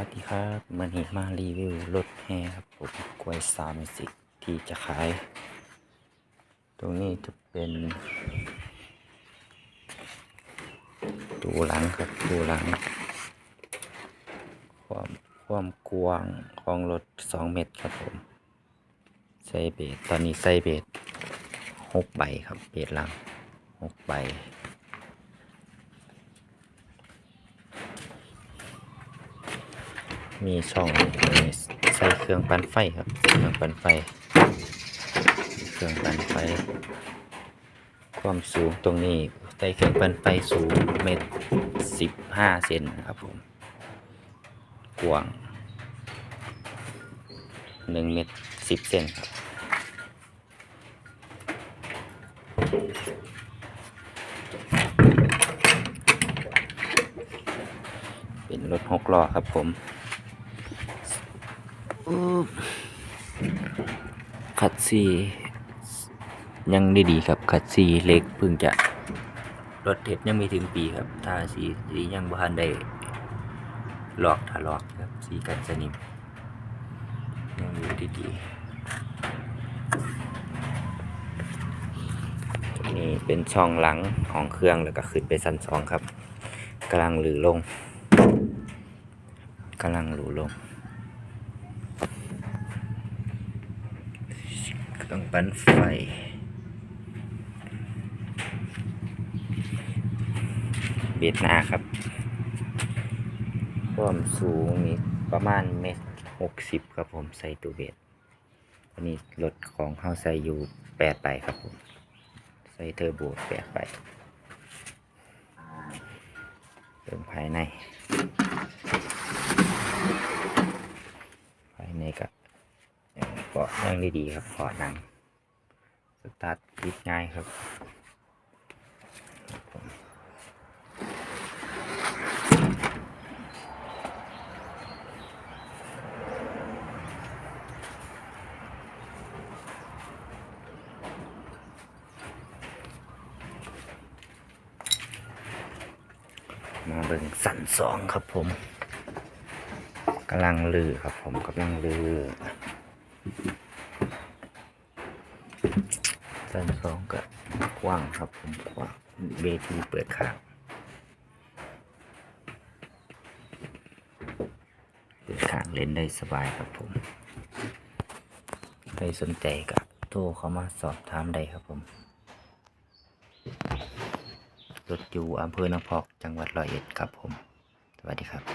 วัสดีครับมันนี้มารีวิวรถแห่ครับผมกล้วยสามสิบที่จะขาย ตรงนี้จะเป็นตูหลังครับตูหลัง ความความกว้างของรถสองเมตรครับผมใส่เบสตอนนี้ใส่เบสหกใบครับเบสหลังหกใบ มีช่องใส่เครื่องปั่นไฟครับ เครื่องปั่นไฟ เครื่องปั่นไฟ ความสูงตรงนี้ใส่เครื่องปั่นไฟสูงเมตรสิบห้าเซนครับผม กว้างหนึ่งเมตรสิบเซนครับเป็นรถหกล้อครับผม คัดซียังได้ดีครับ คัดซีเล็กเพิ่งจะรถเท็ดยังไม่ถึงปีครับทาสีสียังบ่ทันได้หลอกถลอกครับสีกันสนิมยังอยู่ดีๆตรงนี้เป็นช่องหลังของเครื่องแล้วก็ขึ้นไปชั้นสองครับกำลังหรือลงกำลังหรูลง เครื่องปั่นไฟ เบียดหน้าครับ ความสูงนี่ประมาณเมตรหกสิบครับผมใส่ตัวเบียดอันนี้รถของเขาใส่อยู่แปดใบครับผม ใส่เทอร์โบแปดใบเติมภายใน ภายในก็เกาะนั่งได้ดีครับเกาะนั่งสตาร์ทติดง่ายครับมมาเบิ่งสันสองครับผมกำลังลือครับผมกำลังลือ สันสองก็กว้างครับผมกว้างเวทีเปิดข้างเปิดข้างเล่นได้สบายครับผมใครสนใจก็โทรเข้ามาสอบถามได้ครับผมรถอยู่อำเภอหนองพอกจังหวัดร้อยเอ็ดครับผม สวัสดีครับ